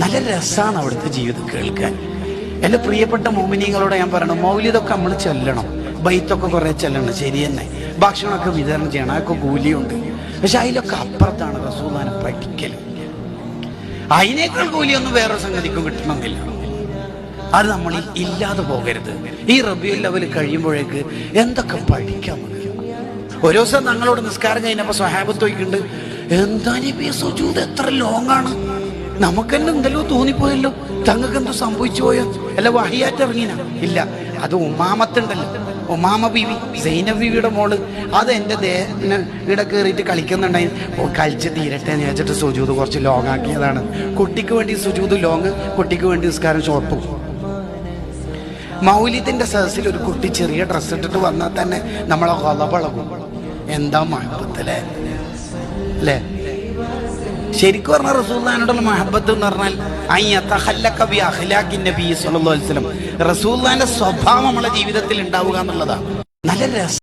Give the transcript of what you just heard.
നല്ല രസമാണ് അവിടുത്തെ ജീവിതം കേൾക്കാൻ. എന്റെ പ്രിയപ്പെട്ട മോമിനികളോട് ഞാൻ പറയണം മൗലിതൊക്കെ നമ്മൾ ചെല്ലണം. ബൈത്തൊക്കെ കുറേ ചെല്ലണം ശരി തന്നെ. ഭക്ഷണമൊക്കെ വിതരണം ചെയ്യണം അതൊക്കെ കൂലിയുണ്ട്. പക്ഷെ അതിലൊക്കെ അപ്പുറത്താണ് റസൂദാന പഠിക്കൽ അതിനേക്കാൾ കൂലിയൊന്നും വേറെ സംഗതിക്കും കിട്ടണമെന്നില്ല. അത് നമ്മൾ ഇല്ലാതെ പോകരുത്. ഈ റബിയുൽ ലെവൽ കഴിയുമ്പോഴേക്ക് എന്തൊക്കെ പഠിക്കാം നമുക്ക്? ഒരു ദിവസം ഞങ്ങളോട് നിസ്കാരം കഴിഞ്ഞപ്പോൾ സ്വഹാബത്ത് ചോദിക്കുന്നുണ്ട് എന്താ എത്ര ലോങ് ആണ് എന്തല്ലോ തോന്നിപ്പോയല്ലോ? തങ്ങൾക്ക് എന്തോ സംഭവിച്ചു പോയോ? അല്ല വഹിയാറ്റ് ഇല്ല അത് ഉമാമത്തുണ്ടല്ലോ ഉമാമ ബീവി സൈനബ് ബീവിയുടെ മോൾ. അത് എന്റെ ദേഹത്തിന് ഇവിടെ കയറിയിട്ട് കളിക്കുന്നുണ്ടായി. ഓ കളിച്ച് തീരട്ടെ എന്ന് വെച്ചിട്ട് സുജൂത് കുറച്ച് ലോങ് ആക്കിയതാണ്. കുട്ടിക്ക് വേണ്ടി സുജൂത് ലോങ് കുട്ടിക്ക് വേണ്ടി നിസ്കാരം ഷോർട്ടും മൗലിദിന്റെ സദസ്സിൽ ഒരു കുട്ടി ചെറിയ ഡ്രസ്സ് ഇട്ടിട്ട് വന്നാൽ തന്നെ നമ്മളെ കൊലപളകും എന്താ മഴപ്പത്തിലെ അല്ലേ? ശരിക്കും പറഞ്ഞ റസൂല്ലാനോടുള്ള മഹബത്ത് എന്ന് പറഞ്ഞാൽ അയ്യത്തഹല്ലക്കബി അഖ്ലാഖിൻ നബി സല്ലല്ലാഹു അലൈഹി വസല്ലം. റസൂല്ലാന്റെ സ്വഭാവം നമ്മളെ ജീവിതത്തിൽ ഉണ്ടാവുക എന്നുള്ളതാണ്. നല്ല രസം